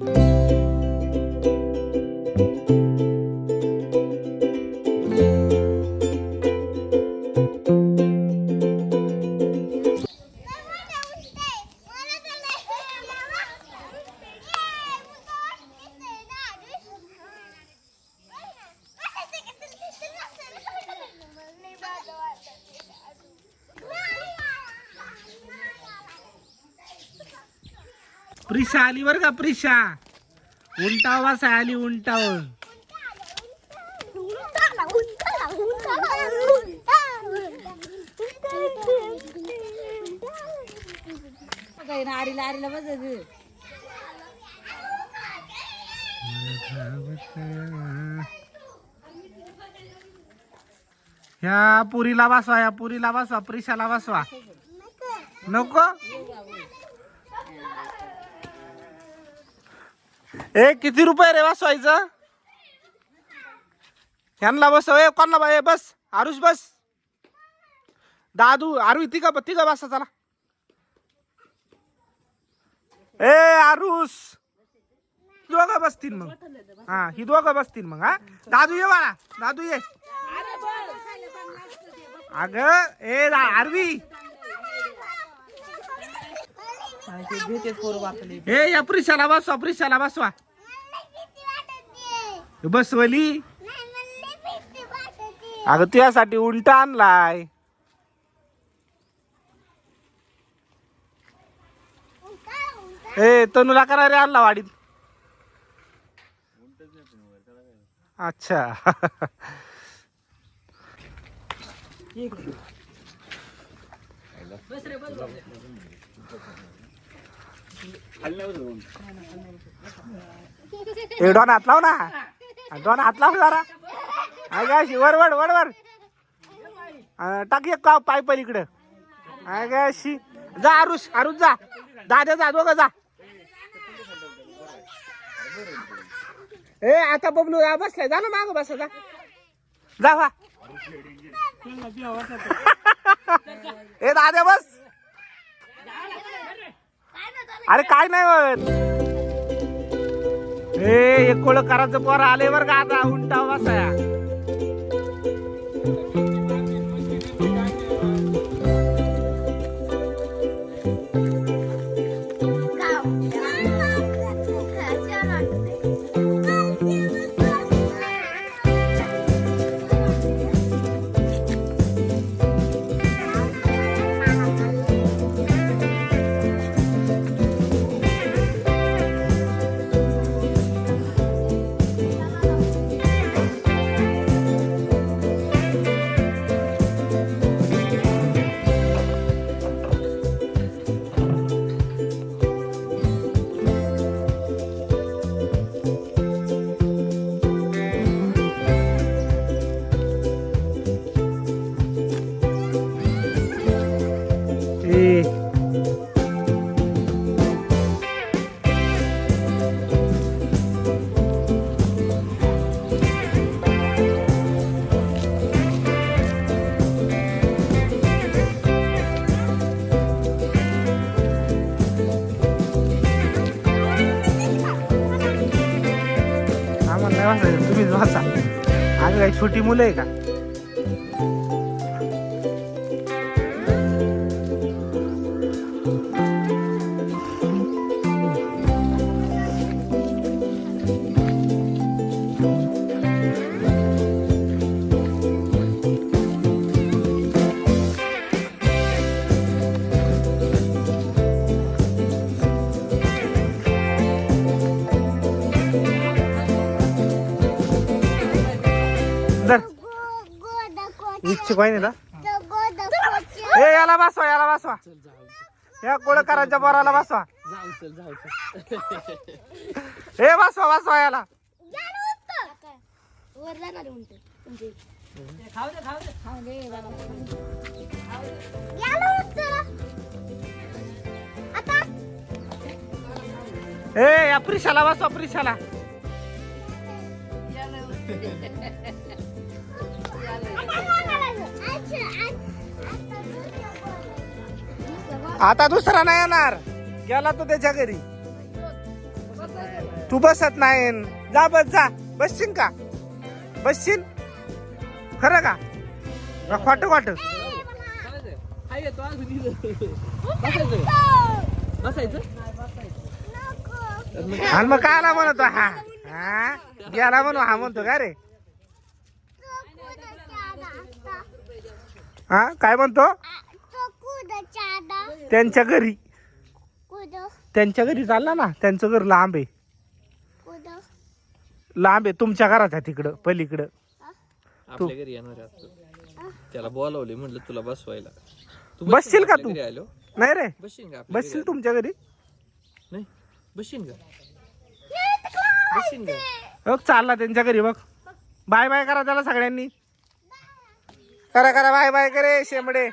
Música Prisha आली बर का प्रिशा. उलटा वासा आली आरीला आरीला बस ह्या पुरीला बसवा या पुरीला बसवा प्रिशाला बसवा. नको? ए किती रुपये रे बसवायचं? ह्यांना बसव ए कोणला बा ए बस आरुष बस. दादू आरू तिघा तिघा बसा चला. ए आरुष. दोघं बसतील मग. हा ही दोघं बसतील मग हा? दादू ये बाळा. दादू ये. अग ए दा- आरवी ए या प्रिशाला बसवा प्रिशाला बसवा. बसवली? अगं तुझ्यासाठी उलटा आणलाय. ए तनुला करा रे आणला वाडीत. अच्छा. ए डॉन हात लाव ना. डॉन हात लाव जरा. अगं अशी वर वर वर वर. टाक एक का पाय पलीकडं अगं अशी जा आरुष आरुष जा. दादा जा दोघं जा. ए आता बबलू या बसलाय. जा ना माग बसा जा. जा वा. ए दादा बस. अरे काय नाही होत. ए एक कोळ करायचं पोर आले बर का आता उंटा बसाया वाचायचं तुम्हीच वाचा आज काही छोटी मुलं आहे का? इच्छुक आहे ना ए याला बसवा याला बसवा. या कोळकरांच्या बोराला बसवा. ए बसवा बसवा याला. ए या प्रिशाला बसवा प्रिशाला. आता दुसरा नाही येणार. गेला तो त्याच्या घरी. तू बसत नाही. जा बस जा. बसशील का? बसशील? खरं का? खोट खोट आणि मग कायला म्हणतो? हा हा? गेला म्हणू हा म्हणतो का रे? हा काय म्हणतो? त्यांच्या घरी. त्यांच्या घरी चालला ना त्यांचं घर लांब आहे. लांब आहे. तुमच्या घराच्या तिकडं पलीकडं. आपल्या घरी येणार आहे आता. त्याला बोलावले म्हटलं तुला बसवायला. तू बसशील का आपल्या तू? घरी आलो? नाही रे. बसशील का आपल्या बसशील घरी तुमच्या घरी? आलो? नाही. बसशील का? बसशील का? बघ चालला त्यांच्या घरी बघ. बाय बाय करा त्याला सगळ्यांनी. करा करा. बाय बाय करे शेमडे